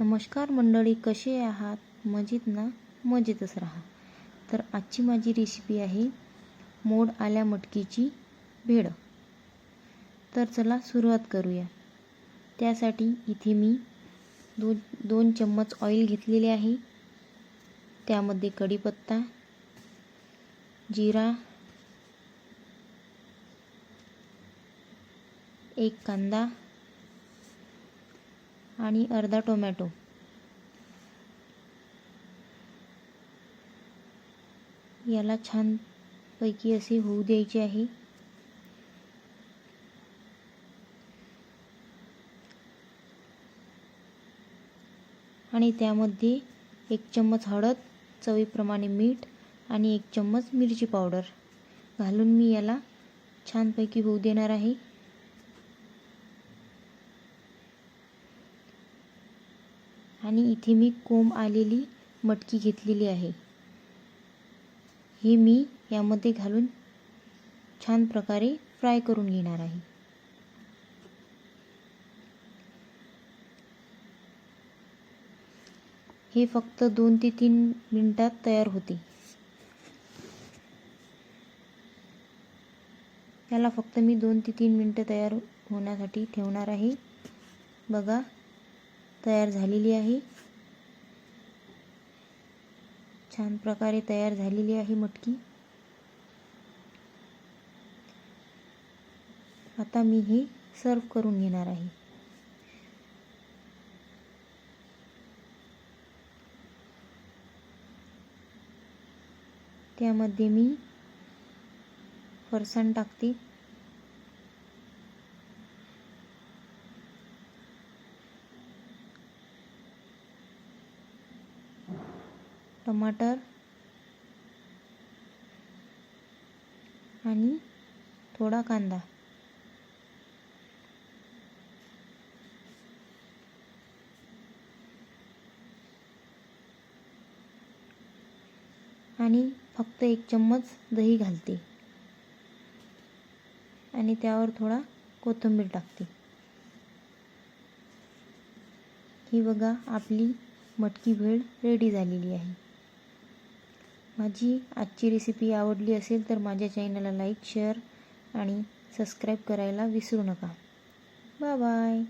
नमस्कार मंडळी कसे आहात? मजेत ना? मजेतच राहा. तर आजची माझी रेसिपी आहे मोड आल्या मटकीची भेळ. तर चला सुरुवात करूया. त्यासाठी इथे मी दोन दोन चम्मच ऑइल घेतलेले आहे. त्यामध्ये कढीपत्ता जिरा एक कांदा आणि अर्धा टोमॅटो. याला छानपैकी असे होऊ द्यायचे आहे. आणि त्यामध्ये एक चम्मच हळद चवीप्रमाणे मीठ आणि एक चम्मच मिरची पावडर. घालून मी याला छानपैकी होऊ देणार आहे. आणि इथे मी कोंब आलेली मटकी घेतलेली आहे. हे मी यामध्ये घालून छान प्रकारे फ्राय करून घेणार आहे. हे फक्त दोन ते तीन मिनटात तयार होते. याला फक्त मी दोन ते तीन मिनटं तयार होण्यासाठी ठेवणार आहे. बघा तयार झालेली आहे. छान प्रकारे तयार झालेली आहे मटकी. आता मी हे सर्व करून घेणार आहे. त्यामध्ये मी फरसाण टाकते. टमाटर आणि थोडा कांदा. आणि फक्त एक चम्मच दही घालते. आणि त्यावर थोडा कोथिंबीर टाकते. ही बघा आपली मटकी भेळ रेडी झालेली आहे. माझी आजची रेसिपी आवडली असेल तर माझ्या चॅनलला लाईक शेअर आणि सबस्क्राईब करायला विसरू नका. Bye bye